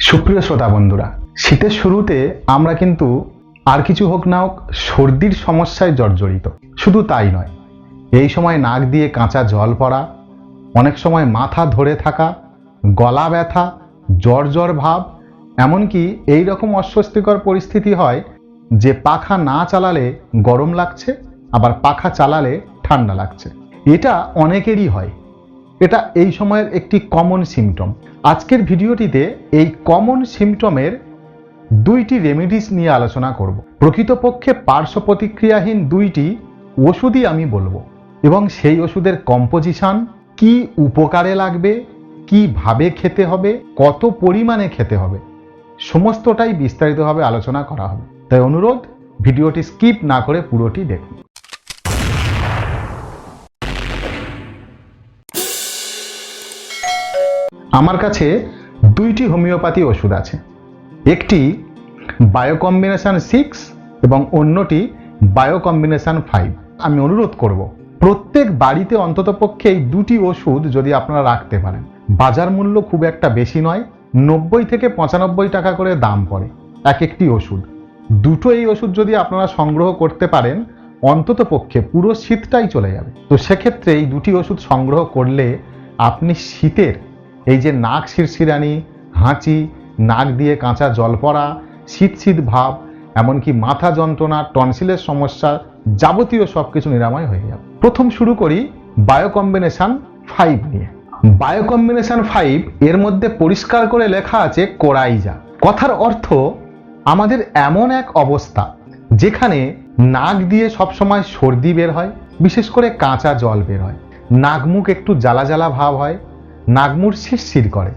সুপ্রিয় শ্রোতা বন্ধুরা, শীতের শুরুতে আমরা কিন্তু আর কিছু হোক না হোক সর্দির সমস্যায় জর্জরিত। শুধু তাই নয়, এই সময় নাক দিয়ে কাঁচা জল পড়া, অনেক সময় মাথা ধরে থাকা, গলা ব্যথা, জ্বর জ্বর ভাব, এমনকি এই রকম অস্বস্তিকর পরিস্থিতি হয় যে পাখা না চালালে গরম লাগছে, আবার পাখা চালালে ঠান্ডা লাগছে। এটা অনেকেরই হয়। এটা এই সময়ের একটি কমন সিমটম আজকের ভিডিওটিতে এই কমন সিমটমের দুইটি রেমেডিস নিয়ে আলোচনা করব। প্রকৃতপক্ষে পার্শ্ব প্রতিক্রিয়াহীন দুইটি ওষুধই আমি বলব এবং সেই ওষুধের কম্পোজিশন কি উপকারে লাগবে, কীভাবে খেতে হবে, কত পরিমাণে খেতে হবে, সমস্তটাই বিস্তারিতভাবে আলোচনা করা হবে। তাই অনুরোধ, ভিডিওটি স্কিপ না করে পুরোটি দেখুন। আমার কাছে দুইটি হোমিওপ্যাথি ওষুধ আছে। একটি বায়ো কম্বিনেশন সিক্স এবং অন্যটি বায়ো কম্বিনেশন ফাইভ। আমি অনুরোধ করব, প্রত্যেক বাড়িতে অন্ততপক্ষে এই দুটি ওষুধ যদি আপনারা রাখতে পারেন। বাজার মূল্য খুব একটা বেশি নয়, নব্বই থেকে পঁচানব্বই টাকা করে দাম পড়ে এক একটি ওষুধ। দুটো এই ওষুধ যদি আপনারা সংগ্রহ করতে পারেন, অন্তত পক্ষে পুরো শীতটাই চলে যাবে। তো সেক্ষেত্রে এই দুটি ওষুধ সংগ্রহ করলে আপনি শীতের এই যে নাক শিরশিরানি, হাঁচি, নাক দিয়ে কাঁচা জল পড়া, শীত শীত ভাব, এমনকি মাথা যন্ত্রণা, টনসিলের সমস্যা যাবতীয় সব কিছু নিরাময় হয়ে যাবে। প্রথম শুরু করি বায়ো কম্বিনেশন ফাইভ নিয়ে। বায়ো কম্বিনেশন ফাইভ, এর মধ্যে পরিষ্কার করে লেখা আছে কোরাইজা। কথার অর্থ, আমাদের এমন এক অবস্থা যেখানে নাক দিয়ে সবসময় সর্দি বের হয়, বিশেষ করে কাঁচা জল বের হয়। নাক মুখ একটু জ্বালা জ্বালা ভাব হয় নাগমুর শিরশির করে।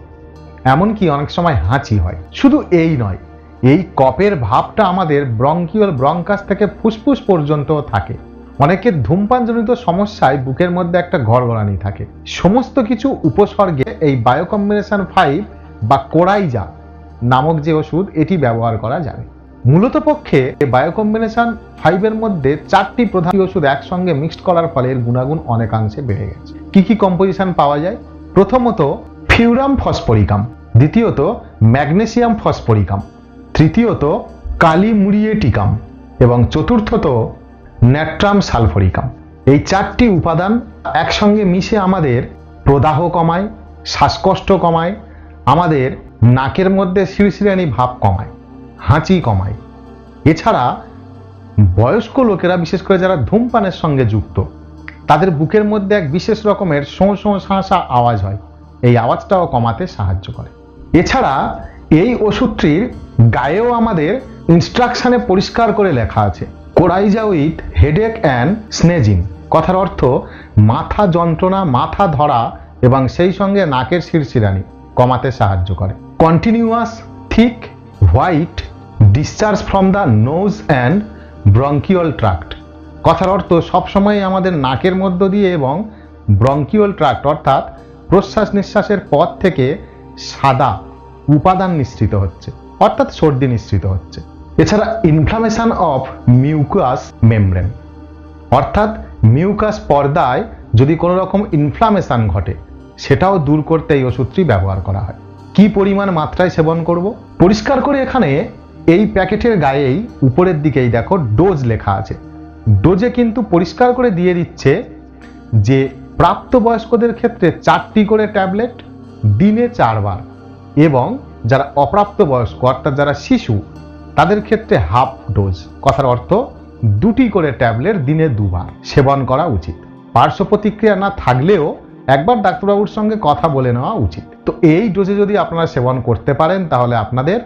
এমনকি অনেক সময় হাঁচি হয়। শুধু এই নয়, এই কপের ভাবটা আমাদের ব্রঙ্কিওল ব্রঙ্কাস থেকে ফুসফুস পর্যন্ত থাকে। অনেকের ধূমপানজনিত সমস্যায় বুকের মধ্যে একটা গড়গড়ানি থাকে। সমস্ত কিছু উপসর্গে এই বায়ো কম্বিনেশন ফাইভ বা কোরাইজা নামক যে ওষুধ, এটি ব্যবহার করা যাবে। মূলত পক্ষে বায়ো কম্বিনেশন ফাইভের মধ্যে চারটি প্রধান ওষুধ একসঙ্গে মিক্সড করার ফলে এর গুণাগুণ অনেকাংশে বেড়ে গেছে। কি কি কম্পোজিশন পাওয়া যায়? প্রথমত ফিউরাম ফসফরিকাম, দ্বিতীয়ত ম্যাগনেসিয়াম ফসফরিকাম, তৃতীয়ত কালিমুরিয়েটিকাম এবং চতুর্থত ন্যাট্রাম সালফরিকাম। এই চারটি উপাদান একসঙ্গে মিশে আমাদের প্রদাহ কমায়, শ্বাসকষ্ট কমায়, আমাদের নাকের মধ্যে শিরশিরানি ভাব কমায়, হাঁচি কমায়। এছাড়া বয়স্ক লোকেরা, বিশেষ করে যারা ধূমপানের সঙ্গে যুক্ত তাদের বুকের মধ্যে এক বিশেষ রকমের শোঁ শোঁ শাঁসা আওয়াজ হয়। এই আওয়াজটাও কমাতে সাহায্য করে। এছাড়া এই ওষুধটির গায়েও আমাদের ইনস্ট্রাকশনে পরিষ্কার করে লেখা আছে coryza with headache and sneezing কথার অর্থ, মাথা যন্ত্রণা, মাথা ধরা এবং সেই সঙ্গে নাকের শিরশিরানি কমাতে সাহায্য করে। Continuous thick white discharge from the nose and bronchiole tract কথার অর্থ সবসময় আমাদের নাকের মধ্য দিয়ে এবং ব্রঙ্কিওল ট্রাক্ট অর্থাৎ প্রশ্বাস নিঃশ্বাসের পথ থেকে সাদা উপাদান নিঃসৃত হচ্ছে, অর্থাৎ সর্দি নিঃসৃত হচ্ছে। এছাড়া ইনফ্লামেশন অফ মিউকাস মেমব্রেন অর্থাৎ মিউকাস পর্দায় যদি কোনো রকম ইনফ্লামেশন ঘটে, সেটাও দূর করতে এই ওষুধটি ব্যবহার করা হয়। কি পরিমাণ মাত্রায় সেবন করব? পরিষ্কার করে এখানে এই প্যাকেটের গায়েই উপরের দিকেই দেখো ডোজ লেখা আছে। ডোজে কিন্তু পরিষ্কার করে দিয়ে দিচ্ছে যে প্রাপ্তবয়স্কদের ক্ষেত্রে চারটি করে ট্যাবলেট দিনে চারবার। এবং যারা অপ্রাপ্তবয়স্ক, অর্থাৎ যারা শিশু, তাদের ক্ষেত্রে হাফ ডোজ। কথার অর্থ দুটি করে ট্যাবলেট দিনে দুবার সেবন করা উচিত। পার্শ্ব প্রতিক্রিয়া না থাকলেও একবার ডাক্তারবাবুর সঙ্গে কথা বলে নেওয়া উচিত। তো এই ডোজে যদি আপনারা সেবন করতে পারেন, তাহলে আপনাদের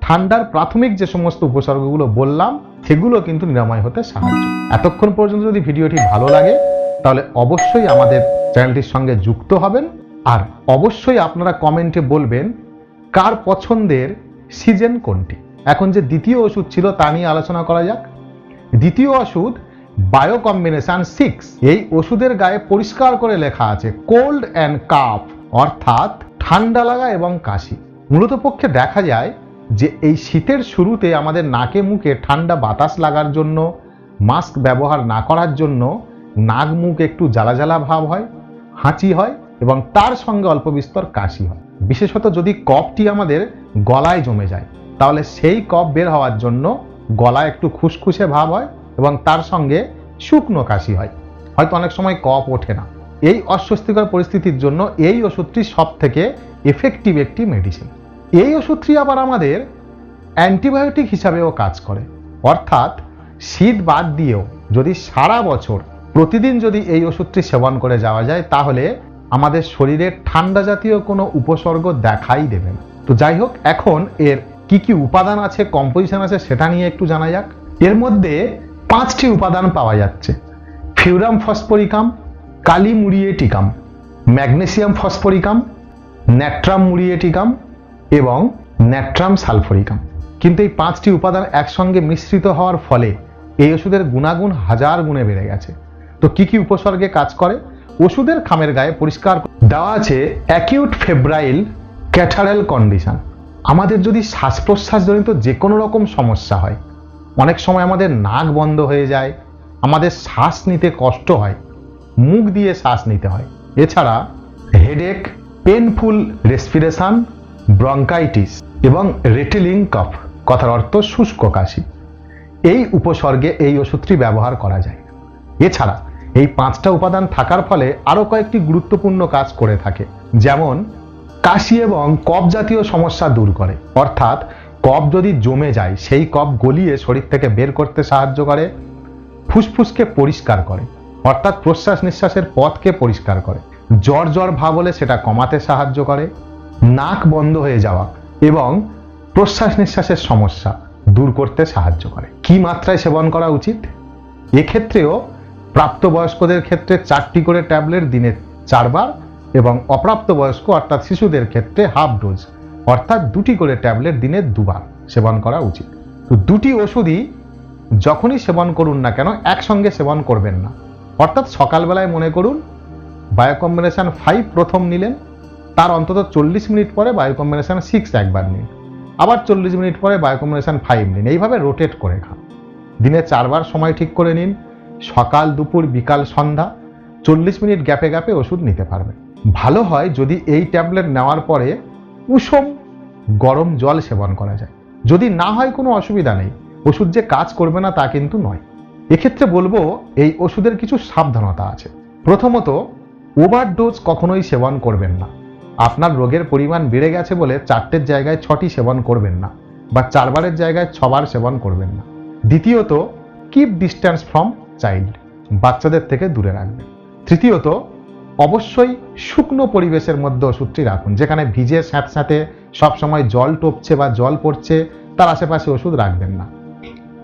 ঠান্ডার প্রাথমিক যে সমস্ত উপসর্গগুলো বললাম সেগুলো কিন্তু নিরাময় হতে সাহায্য। এতক্ষণ পর্যন্ত যদি ভিডিওটি ভালো লাগে, তাহলে অবশ্যই আমাদের চ্যানেলটির সঙ্গে যুক্ত হবেন। আর অবশ্যই আপনারা কমেন্টে বলবেন, কার পছন্দের সিজন কোনটি? এখন যে দ্বিতীয় ওষুধ ছিল তা নিয়ে আলোচনা করা যাক। দ্বিতীয় ওষুধ বায়ো কম্বিনেশন সিক্স এই ওষুধের গায়ে পরিষ্কার করে লেখা আছে কোল্ড অ্যান্ড কাফ অর্থাৎ ঠান্ডা লাগা এবং কাশি। মূলত পক্ষে দেখা যায় যে এই শীতের শুরুতে আমাদের নাকে মুখে ঠান্ডা বাতাস লাগার জন্য, মাস্ক ব্যবহার না করার জন্য নাক মুখ একটু জ্বালা জ্বালা ভাব হয়, হাঁচি হয় এবং তার সঙ্গে অল্প বিস্তর কাশি হয়। বিশেষত যদি কফটি আমাদের গলায় জমে যায়, তাহলে সেই কফ বের হওয়ার জন্য গলায় একটু খুসখুসে ভাব হয় এবং তার সঙ্গে শুকনো কাশি হয়। হয়তো অনেক সময় কফ ওঠে না। এই অস্বস্তিকর পরিস্থিতির জন্য এই ওষুধটি সব থেকে এফেক্টিভ একটি মেডিসিন এই ওষুধটি আবার আমাদের অ্যান্টিবায়োটিক হিসাবেও কাজ করে। অর্থাৎ শীত বাদ দিয়েও যদি সারা বছর প্রতিদিন যদি এই ওষুধটি সেবন করে যাওয়া যায়, তাহলে আমাদের শরীরে ঠান্ডা জাতীয় কোনো উপসর্গ দেখাই দেবে না। তো যাই হোক, এখন এর কি কি উপাদান আছে কম্পোজিশন আছে, সেটা নিয়ে একটু জানা যাক। এর মধ্যে পাঁচটি উপাদান পাওয়া যাচ্ছে। Ferrum phosphoricum kali muriaticum magnesium phosphoricum natrum muriaticum এবং ন্যাট্রাম সালফরিকাম। কিন্তু এই পাঁচটি উপাদান একসঙ্গে মিশ্রিত হওয়ার ফলে এই ওষুধের গুণাগুণ হাজার গুণে বেড়ে গেছে। তো কি কি উপসর্গে কাজ করে? ওষুধের খামের গায়ে পরিষ্কার দেওয়া আছে অ্যাকিউট ফেব্রাইল ক্যাথারাল কন্ডিশন আমাদের যদি শ্বাস প্রশ্বাসজনিত যে কোনো রকম সমস্যা হয়, অনেক সময় আমাদের নাক বন্ধ হয়ে যায়, আমাদের শ্বাস নিতে কষ্ট হয়, মুখ দিয়ে শ্বাস নিতে হয়। এছাড়া হেডেক পেনফুল রেসপিরেশন ব্রঙ্কাইটিস এবং রেটিলিং কফ, কথার অর্থ শুষ্ক কাশি। এই উপসর্গে এই ওষুধটি ব্যবহার করা যায়। এছাড়া এই পাঁচটা উপাদান থাকার ফলে আরও কয়েকটি গুরুত্বপূর্ণ কাজ করে থাকে, যেমন কাশি এবং কফ জাতীয় সমস্যা দূর করে। অর্থাৎ কফ যদি জমে যায়, সেই কফ গলিয়ে শরীর থেকে বের করতে সাহায্য করে, ফুসফুসকে পরিষ্কার করে, অর্থাৎ প্রশ্বাস নিঃশ্বাসের পথকে পরিষ্কার করে, জ্বর জ্বর ভাব হলে সেটা কমাতে সাহায্য করে নাক বন্ধ হয়ে যাওয়া এবং প্রশ্বাস নিঃশ্বাসের সমস্যা দূর করতে সাহায্য করে। কি মাত্রায় সেবন করা উচিত? এক্ষেত্রেও প্রাপ্তবয়স্কদের ক্ষেত্রে চারটি করে ট্যাবলেট দিনে চারবার এবং অপ্রাপ্তবয়স্ক অর্থাৎ শিশুদের ক্ষেত্রে হাফ ডোজ, অর্থাৎ দুটি করে ট্যাবলেট দিনে দুবার সেবন করা উচিত। তো দুটি ওষুধই যখনই সেবন করুন না কেন, একসঙ্গে সেবন করবেন না। অর্থাৎ সকালবেলায় মনে করুন, বায়ো কম্বিনেশন ফাইভ প্রথম নিলেন তার অন্তত চল্লিশ মিনিট পরে বায়ো কম্বিনেশন সিক্স একবার নিন। আবার চল্লিশ মিনিট পরে বায়ো কম্বিনেশন ফাইভ নিন। এইভাবে রোটেট করে খান। দিনে চারবার সময় ঠিক করে নিন। সকাল, দুপুর, বিকাল, সন্ধ্যা চল্লিশ মিনিট গ্যাপে গ্যাপে ওষুধ নিতে পারবেন। ভালো হয় যদি এই ট্যাবলেট নেওয়ার পরে উষম গরম জল সেবন করা যায়। যদি না হয় কোনো অসুবিধা নেই। ওষুধ যে কাজ করবে না তা কিন্তু নয়। এক্ষেত্রে বলব এই ওষুধের কিছু সাবধানতা আছে। প্রথমত, ওভারডোজ কখনোই সেবন করবেন না। আপনার রোগের পরিমাণ বেড়ে গেছে বলে চারটের জায়গায় ছটি সেবন করবেন না বা চারবারের জায়গায় ছবার সেবন করবেন না। দ্বিতীয়ত কিপ ডিস্ট্যান্স ফ্রম চাইল্ড বাচ্চাদের থেকে দূরে রাখবেন। তৃতীয়ত, অবশ্যই শুকনো পরিবেশের মধ্যে ওষুধটি রাখুন, যেখানে ভিজে স্যাঁতস্যাঁতে সবসময় জল টপছে বা জল পড়ছে, তার আশেপাশে ওষুধ রাখবেন না।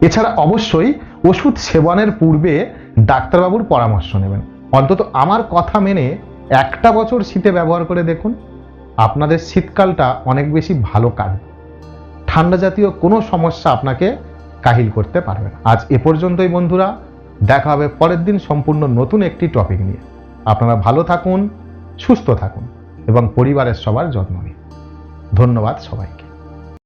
এছাড়া অবশ্যই ওষুধ সেবনের পূর্বে ডাক্তারবাবুর পরামর্শ নেবেন। অন্তত আমার কথা মেনে একটা বছর শীতে ব্যবহার করে দেখুন, আপনাদের শীতকালটা অনেক বেশি ভালো কাটবে। ঠান্ডা জাতীয় কোনো সমস্যা আপনাকে কাহিল করতে পারবে না। আজ এ পর্যন্তই বন্ধুরা, দেখা হবে পরের দিন সম্পূর্ণ নতুন একটি টপিক নিয়ে। আপনারা ভালো থাকুন, সুস্থ থাকুন এবং পরিবারের সবার যত্ন নিন। ধন্যবাদ সবাইকে।